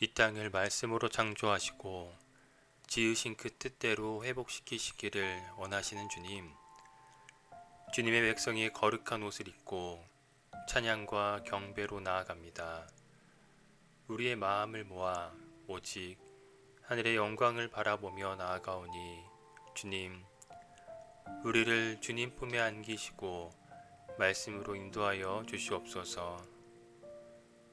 이 땅을 말씀으로 창조하시고 지으신 그 뜻대로 회복시키시기를 원하시는 주님. 주님의 백성이 거룩한 옷을 입고 찬양과 경배로 나아갑니다. 우리의 마음을 모아 오직 하늘의 영광을 바라보며 나아가오니 주님, 우리를 주님 품에 안기시고 말씀으로 인도하여 주시옵소서.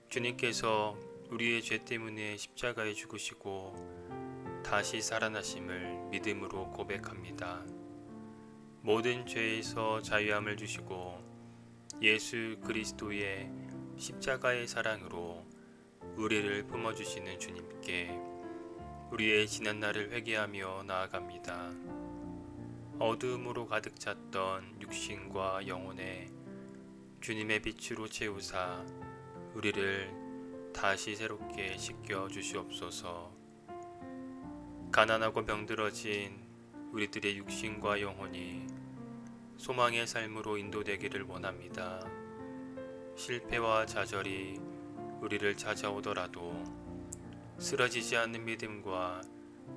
주님께서 우리의 죄 때문에 십자가에 죽으시고 다시 살아나심을 믿음으로 고백합니다. 모든 죄에서 자유함을 주시고 예수 그리스도의 십자가의 사랑으로 우리를 품어주시는 주님께 우리의 지난 날을 회개하며 나아갑니다. 어두움으로 가득 찼던 육신과 영혼에 주님의 빛으로 채우사 우리를 다시 새롭게 씻겨 주시옵소서. 가난하고 병들어진 우리들의 육신과 영혼이 소망의 삶으로 인도되기를 원합니다. 실패와 좌절이 우리를 찾아오더라도 쓰러지지 않는 믿음과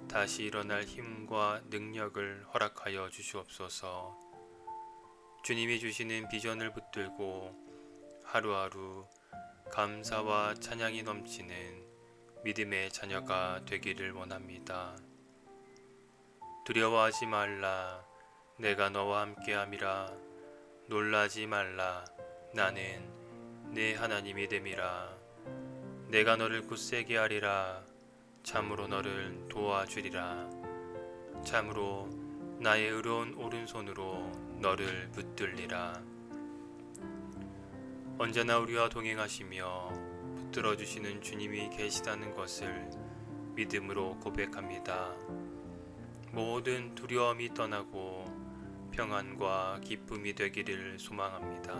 다시 일어날 힘과 능력을 허락하여 주시옵소서. 주님이 주시는 비전을 붙들고 하루하루 감사와 찬양이 넘치는 믿음의 자녀가 되기를 원합니다. 두려워하지 말라. 내가 너와 함께함이라. 놀라지 말라. 나는 내 하나님이 됨이라. 내가 너를 굳세게 하리라. 참으로 너를 도와주리라. 참으로 나의 의로운 오른손으로 너를 붙들리라. 언제나 우리와 동행하시며 붙들어 주시는 주님이 계시다는 것을 믿음으로 고백합니다. 모든 두려움이 떠나고 평안과 기쁨이 되기를 소망합니다.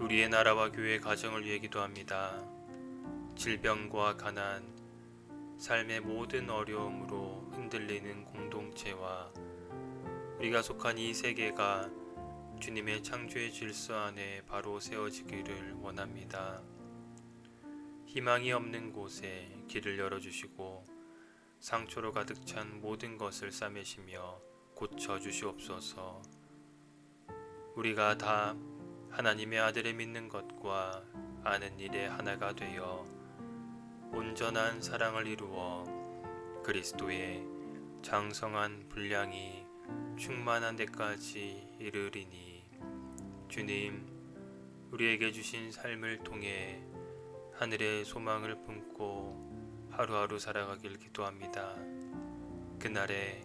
우리의 나라와 교회 가정을 위해 기도합니다. 질병과 가난, 삶의 모든 어려움으로 흔들리는 공동체와 우리가 속한 이 세계가 주님의 창조의 질서 안에 바로 세워지기를 원합니다. 희망이 없는 곳에 길을 열어주시고 상처로 가득 찬 모든 것을 싸매시며 고쳐 주시옵소서. 우리가 다 하나님의 아들을 믿는 것과 아는 일에 하나가 되어 온전한 사랑을 이루어 그리스도의 장성한 분량이 충만한 데까지 이르리니 주님 우리에게 주신 삶을 통해 하늘의 소망을 품고 하루하루 살아가길 기도합니다. 그날에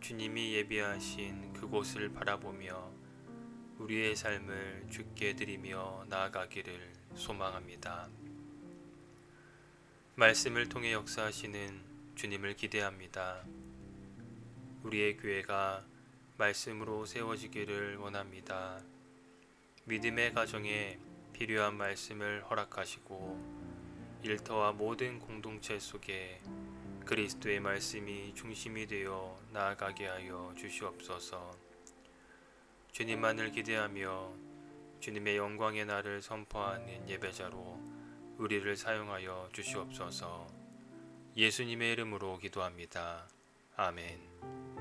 주님이 예비하신 그곳을 바라보며 우리의 삶을 주께 드리며 나아가기를 소망합니다. 말씀을 통해 역사하시는 주님을 기대합니다. 우리의 교회가 말씀으로 세워지기를 원합니다. 믿음의 가정에 필요한 말씀을 허락하시고 일터와 모든 공동체 속에 그리스도의 말씀이 중심이 되어 나아가게 하여 주시옵소서. 주님만을 기대하며 주님의 영광의 날을 선포하는 예배자로 우리를 사용하여 주시옵소서. 예수님의 이름으로 기도합니다. 아멘.